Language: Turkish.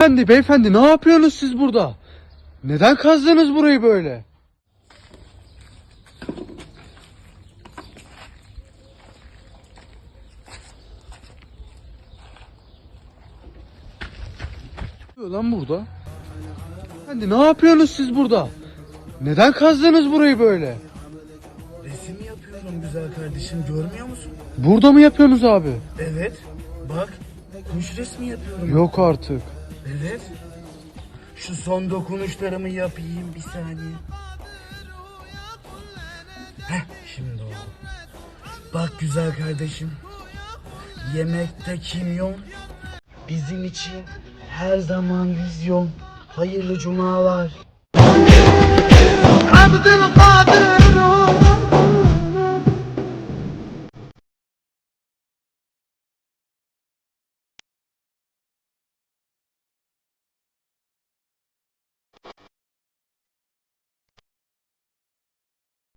Beyefendi beyefendi ne yapıyorsunuz siz burada? Neden kazdınız burayı böyle? Lan burada? Beyefendi ne yapıyorsunuz siz burada? Neden kazdınız burayı böyle? Resim yapıyorum güzel kardeşim görmüyor musun? Burada mı yapıyorsunuz abi? Evet. Bak kuş resmi yapıyorum. Yok artık. Evet. Şu son dokunuşlarımı yapayım bir saniye. Heh şimdi oldu. Bak güzel kardeşim. Yemekte kimyon. Bizim için her zaman vizyon. Hayırlı cumalar.